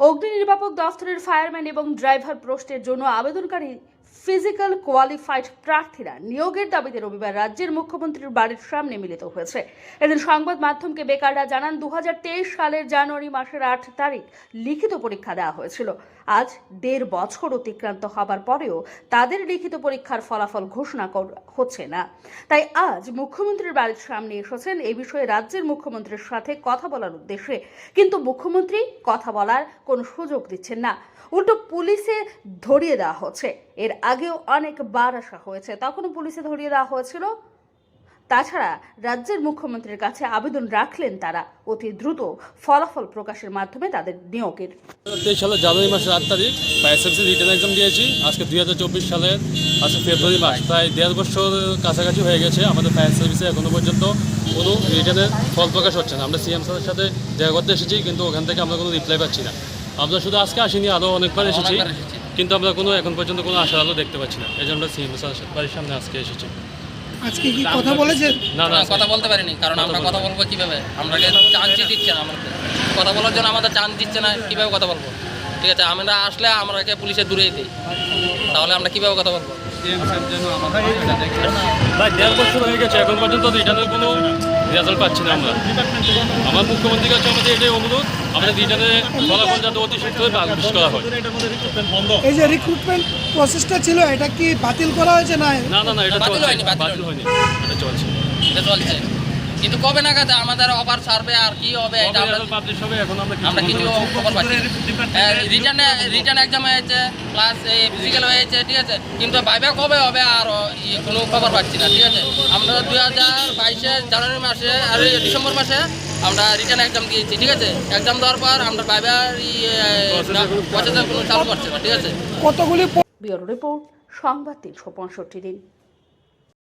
অগ্নি নির্বাপক দফতরের ফায়ারম্যান এবং ড্রাইভার পোস্টের জন্য আবেদনকারী ফিজিক্যাল কোয়ালিফাইড প্রার্থীরা নিয়োগের দাবিতে রবিবার রাজ্যের মুখ্যমন্ত্রীর বাড়ির সামনে মিলিত হয়েছে। এদিন সংবাদ মাধ্যমকে বেকাররা জানান দু হাজার তেইশ সালের জানুয়ারি মাসের আট তারিখ লিখিত পরীক্ষা দেওয়া হয়েছিল। আজ দেড় বছর অতিক্রান্ত হবার পরেও তাদের লিখিত পরীক্ষার ফলাফল ঘোষণা হচ্ছে না। তাই আজ মুখ্যমন্ত্রীর বাড়ির সামনে এসেছেন এই বিষয়ে রাজ্যের মুখ্যমন্ত্রীর সাথে কথা বলার উদ্দেশ্যে। কিন্তু মুখ্যমন্ত্রী কথা বলার কোনো সুযোগ দিচ্ছেন না। উল্টো পুলিশে ধরিয়ে দেওয়া হচ্ছে। এর আগেও অনেকবার আসা হয়েছে। তখনও পুলিশে ধরিয়ে দেওয়া হয়েছিল। তাছাড়া রাজ্যের মুখ্যমন্ত্রীর কাছে আবেদন রাখলেন তারা। অতি দ্রুত ফলাফল প্রকাশের মাধ্যমে তাদের নিয়োগের। তেইশ সালের জানুয়ারি মাসের আট তারিখ বা এসএলসি রিটার্ন এক্সাম দিয়েছি। আজকে দুই হাজার চব্বিশ সালের, আজকে ফেব্রুয়ারি মাস। প্রায় দেড় বছর কাছাকাছি হয়ে গেছে আমাদের ফায়ার সার্ভিসে এখনও পর্যন্ত কোনো রিটার্নের ফল প্রকাশ হচ্ছে না। আমরা সিএম স্যারের সাথে দেখা করতে এসেছি, কিন্তু ওখান থেকে আমরা কোনো রিপ্লাই পাচ্ছি না। আমরা শুধু আজকে আসিনি, আরও অনেকবার এসেছি। কিন্তু আমরা কোনো এখন পর্যন্ত কোনো আশার আলো দেখতে পাচ্ছি না। এই জন্য আমরা সিএম বাড়ির সামনে আজকে এসেছি। আজকে কি কথা বলেছেন? না না না, কথা বলতে পারিনি কারণ আমরা কথা বলব কীভাবে? আমরা চান্সই দিচ্ছে না আমাদের কথা বলার জন্য আমাদের চান্স দিচ্ছে না কীভাবে কথা বলব? ঠিক আছে আমরা আসলে আমরাকে পুলিশে দূরেই দিই। তাহলে আমরা কীভাবে কথা বলব? প্রায় দেড় বছর হয়ে গেছে এখন পর্যন্ত রিটার্নের কোনো রেজাল্ট পাচ্ছি না আমরা। আমার মুখ্যমন্ত্রীর কাছে আমাদের এটাই অনুরোধ আমাদের রিটার্নের ফলাফল যাতে অতি শীঘ্রই পাবলিশ করা হয়। এই যে রিক্রুটমেন্ট প্রসেসটা ছিল এটা কি বাতিল করা হয়েছে না? না না না এটা বাতিল হয়নি, বাতিল বাতিল হয়নি। এটা চলছে। এটা চলছে। কিন্তু কবে নাগাদ আমাদের অফার সার্ভে আর কি হবে এটা আমরা পাবলিশ হবে এখন আমরা আমরা কিছু খবর পাচ্ছি রিটার্নে রিটার্ন এক্সাম হয়েছে প্লাস ফিজিক্যাল হয়েছে ঠিক আছে? কিন্তু ভাইবা কবে হবে আর কোনো খবর পাচ্ছি না ঠিক আছে? আমরা দুই হাজার বাইশের জানুয়ারি মাসে আর ডিসেম্বর মাসে আমরা রিটার্ন এক্সাম দিয়েছি ঠিক আছে? এক্সাম দেওয়ার পর আমরা ভাইবার কোনো চালু করছে না ঠিক আছে? কতগুলি ব্যুরো রিপোর্ট সংবাদ তিনশো পঁয়ষট্টি দিন।